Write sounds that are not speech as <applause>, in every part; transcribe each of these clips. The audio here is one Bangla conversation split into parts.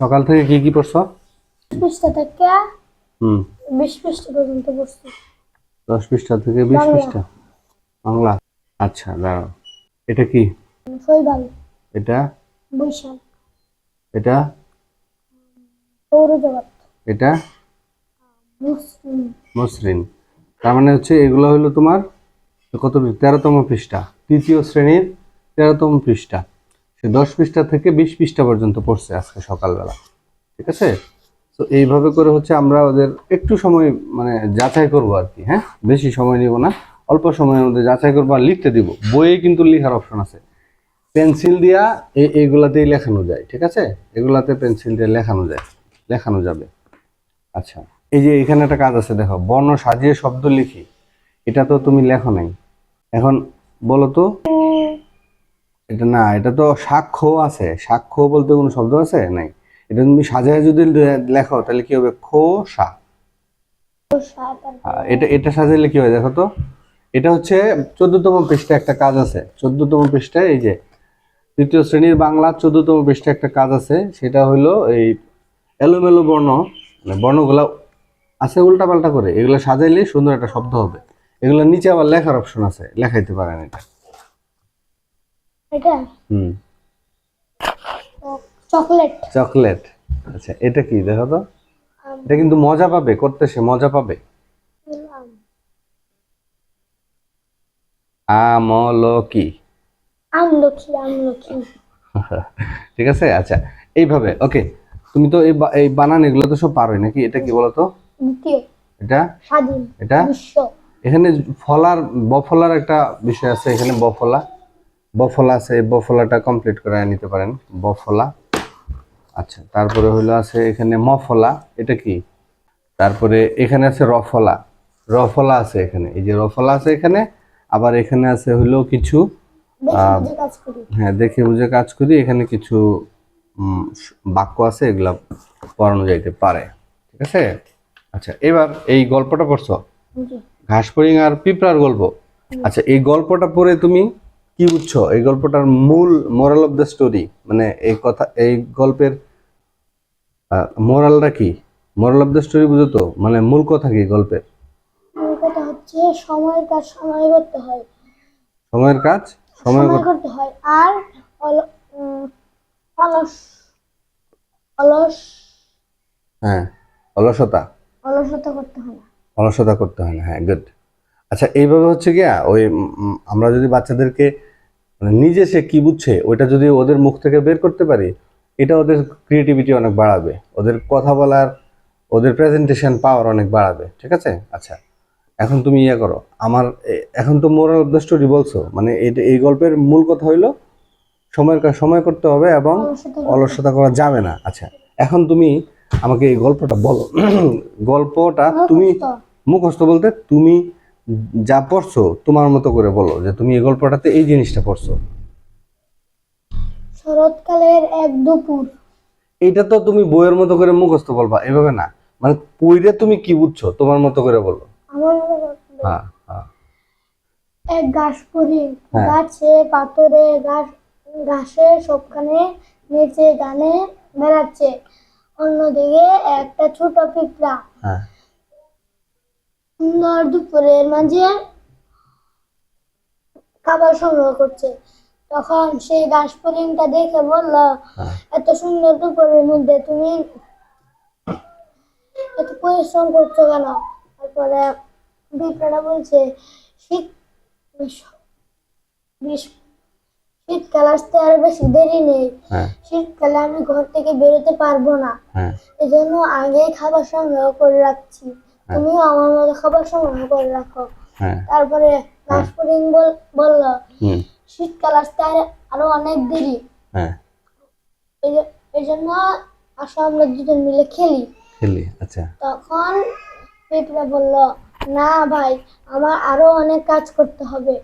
সকাল থেকে কি কি পড়ছো? পৃষ্ঠা থেকে হুম। বিশ পৃষ্ঠা পর্যন্ত পড়ছি। দশ পৃষ্ঠা থেকে বিশ পৃষ্ঠা? বাংলা? আচ্ছা দাঁড়াও। এটা কি? শৈবাল। এটা? বৈশাখ এটা? সৌরজগৎ এটা? মসৃণ। তার মানে হচ্ছে এগুলো হলো তোমার কত তেরোতম পৃষ্ঠা। তৃতীয় শ্রেণির তেরোতম পৃষ্ঠা। সে দশ পৃষ্ঠা থেকে বিশ পৃষ্ঠা পর্যন্ত পড়ছে আজকে সকালবেলা, ঠিক আছে? তো এইভাবে করে হচ্ছে আমরা ওদের একটু সময় মানে যাচাই করব আর কি হ্যাঁ? বেশি সময় নিব না, অল্প সময়ের মধ্যে যাচাই করব আর লিখতে দিব। বইয়ে কিন্তু লেখার অপশন আছে। পেন্সিল দিয়া এই- এইগুলাতেই লেখানো যায়, ঠিক আছে? এগুলাতে পেন্সিল দিয়ে লেখানো যায়, লেখানো যাবে। আচ্ছা এই যে এখানে একটা কাজ আছে, দেখো, বর্ণ সাজিয়ে শব্দ লিখি, এটা তো তুমি লেখো নাই। এখন বলো তো। এটা না এটা তো সাক্ষ্য আছে। সাক্ষ্য বলতে কোনো শব্দ আছে? নাই। এটা তুমি সাজায় যদি লেখো তাহলে কি হবে? খো সা এটা এটা সাজাইলে কি হয় দেখো তো? এটা হচ্ছে চোদ্দতম পৃষ্ঠায় একটা কাজ আছে। চোদ্দতম পৃষ্ঠায় এই যে তৃতীয় শ্রেণির বাংলা চোদ্দতম পৃষ্ঠায় একটা কাজ আছে। সেটা হলো এই এলোমেলো বর্ণ মানে বর্ণগুলা আছে উল্টা পাল্টা করে। এগুলো সাজাইলে সুন্দর একটা শব্দ হবে। এগুলো নিচে আবার লেখার অপশন আছে। লেখাইতে পারেন এটা। এটা? হুম। চকলেট। চকলেট। আচ্ছা এটা কি? দেখো তো। এটা কিন্তু মজা পাবে করতে সে মজা পাবে। আমলকি। আমলকি আমলকি। <laughs> ঠিক আছে? আচ্ছা এইভাবে ওকে। তুমি তো এই এই বানান এগুলো তো সব পারোই নাকি? এটা কি বলতো? এটা? স্বাধীন। এটা? এখানে ফলার বফলার একটা বিষয় আছে এখানে বফলা। বফলা আছে এই বফলাটা কমপ্লিট করে নিতে পারেন। বফলা। আচ্ছা তারপরে হইল আছে এখানে মফলা এটা কি? তারপরে এখানে আছে রফলা। রফলা আছে এখানে এই যে রফলা আছে এখানে। আবার এখানে আছে হইল কিছু হ্যাঁ দেখে বুঝে কাজ করি। এখানে কিছু বাক্য আছে এগুলা পড়ানো যাইতে পারে। ঠিক আছে? আচ্ছা এবার এই গল্পটা পড়ছো। ঘাসফড়িং আর পিঁপড়ার গল্প। আচ্ছা এই গল্পটা পড়ে তুমি কি বুঝছ? এই গল্পটার মূল মোরাল অফ দ্য স্টোরি মানে এই কথা এই গল্পের মোরালটা কি? মোরাল অফ দ্য স্টোরি বুঝো তো? মানে মূল কথা কি গল্পের? মূল কথা হচ্ছে সময়ের কাজ সময় করতে হয়। সময়ের কাজ সময় করতে হয়। আর অলস অলস হ্যাঁ অলসতা। অলসতা করতে হয় না। অলসতা করতে হয় না হ্যাঁ গুড আচ্ছা এইভাবে হচ্ছে গিয়া ওই আমরা যদি বাচ্চাদেরকে মানে নিজে সে কি বুঝছে ওইটা যদি ওদের মুখ থেকে বের করতে পারি এটা ওদের ক্রিয়েটিভিটি অনেক বাড়াবে। ওদের কথা বলার ওদের প্রেজেন্টেশন পাওয়ার অনেক বাড়াবে ঠিক আছে? আচ্ছা এখন তুমি ইয়ে করো আমার এখন তো মোরাল অফ দ্য স্টোরি বলছো মানে এটা এই গল্পের মূল কথা হইল সময়ের কাজ সময় করতে হবে এবং অলসতা করা। যাবে না। আচ্ছা এখন তুমি আমাকে এই গল্পটা বলো। <clears throat> গল্পটা তুমি। মুখস্থ বলতে তুমি যা পড়ছো তোমার মতো করে বলো যে তুমি এই গল্পটাতে এই জিনিসটা পড়ছো। শরৎকালের এক দুপুর। এইটা তো তুমি বইয়ের মতো করে মুখস্থ বলবা এভাবে না। মানে পইরে তুমি কি বুঝছ তোমার মতো করে বলো। আমার হ্যাঁ হ্যাঁ এক ঘাস পরি হ্যাঁ। গাছে পাথরে ঘাস ঘাসে সবখানে নেচে গানে বেড়াচ্ছে। অন্যদিকে একটা ছোট পিঁপড়া। হ্যাঁ। সুন্দর দুপুরের মাঝে খাবার সংগ্রহ করছে। তখন সেই ঘাস ফড়িংটা দেখে বলল হ্যাঁ। এত সুন্দর দুপুরের মধ্যে তুমি এত পরিশ্রম করছ কেন? তারপরে পিঁপড়াটা বলছে শীত শীতকাল আসতে আর বেশি দেরি নেই। হ্যাঁ। শীতকালে আমি ঘর থেকে বেরোতে পারব না। হ্যাঁ। এজন্য আগে খাবার সংগ্রহ করে রাখছি। তুমিও আমার মতো খাবার সংগ্রহ করে রাখো। হ্যাঁ। তারপরে ঘাসফড়িং বলল শীতকাল আসতে আরও অনেক দেরি। হ্যাঁ। এই জন্য আসো আমরা দুজন মিলে খেলি। খেলি আচ্ছা। তখন পিঁপড়া বলল না ভাই আমার আরও অনেক কাজ করতে হবে।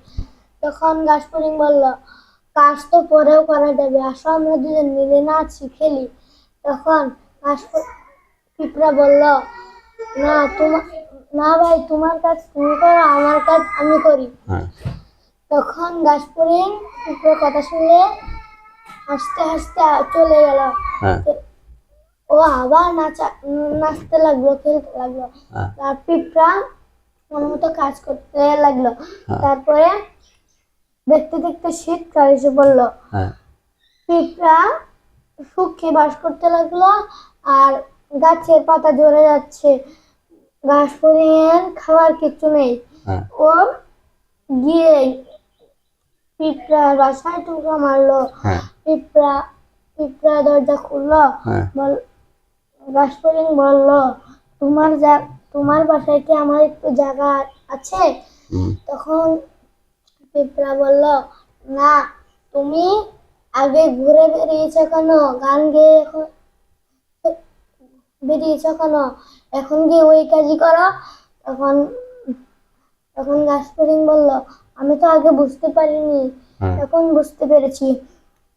তখন ঘাসফড়িং বলল কাজ তো পরেও করা যাবে আসো আমরা দুজন মিলে নাচি খেলি। তখন ঘাস পিঁপড়া বলল না তোমার না ভাই তোমার কাজ তুমি করো আমার কাজ আমি করি। হ্যাঁ। তখন পিঁপড়ার কথা হাসতে হাসতে চলে গেল। হ্যাঁ। ও আবার নাচা নাচতে লাগল খেলতে লাগল। হ্যাঁ। আর পিঁপড়া মন মতো কাজ করতে লাগল। তারপরে দেখতে দেখতে শীতকাল এসে বলল হ্যাঁ। পিঁপড়া শুকিয়ে বাস করতে লাগল আর গাছের পাতা ঝরে যাচ্ছে। ঘাস ফড়িংয়ের খাবার কিছু নেই। হ্যাঁ। ও গিয়ে পিঁপড়ার বাসায় টুকরা মারলো। হ্যাঁ। পিঁপড়া পিঁপড়া দরজা খুললো। হ্যাঁ। বল ঘাস ফড়িং বলল তোমার যা তোমার বাসায় কি আমার একটু জায়গা আছে? তখন পিঁপড়া বলল না তুমি আগে ঘুরে বেরিয়েছো কেন? গান গেয়ে এখন বেরিয়েছো কেন এখন। গিয়ে ওই কাজই করো। তখন তখন গাছপরিং বলল আমি তো আগে বুঝতে পারিনি। হ্যাঁ। এখন বুঝতে পেরেছি।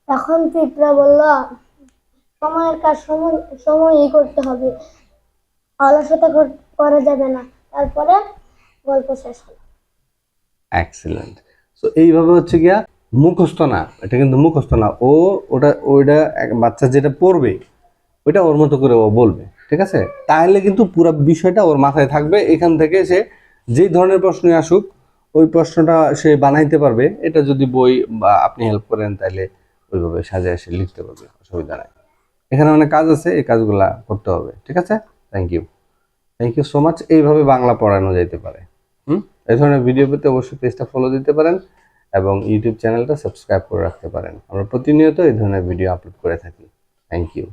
তখন পিঁপড়া বলল সময়ের কাজ সময় সময়ই করতে হবে। অলসতা কর- যাবে না। তারপরে গল্প শেষ হলো। এক্সেলেন্ট সো এইভাবে হচ্ছে গিয়া মুখস্থ না এটা কিন্তু মুখস্থ না। ও ওটা ওইটা বাচ্চা যেটা পড়বে ওইটা ওর মতো করে ও বলবে, ঠিক আছে? তাহলে কিন্তু পুরো বিষয়টা ওর মাথায় থাকবে, এখান থেকে সে যেই ধরনের প্রশ্নই আসুক, ওই প্রশ্নটা সে বানাইতে পারবে। এটা যদি বই বা আপনি হেল্প করেন, তাহলে ওইভাবে সাজায় সে লিখতে পারবে, অসুবিধা নাই। এখানে অনেক কাজ আছে, এই কাজগুলা করতে হবে, ঠিক আছে? Thank you thank you so much এইভাবে বাংলা পড়ানো যাইতে পারে। হুম? এই ধরনের ভিডিও পেতে অবশ্যই পেজটা ফলো দিতে পারেন এবং ইউটিউব চ্যানেলটা সাবস্ক্রাইব করে রাখতে পারেন। আমরা প্রতিনিয়ত এই ধরনের ভিডিও আপলোড করে থাকি। Thank you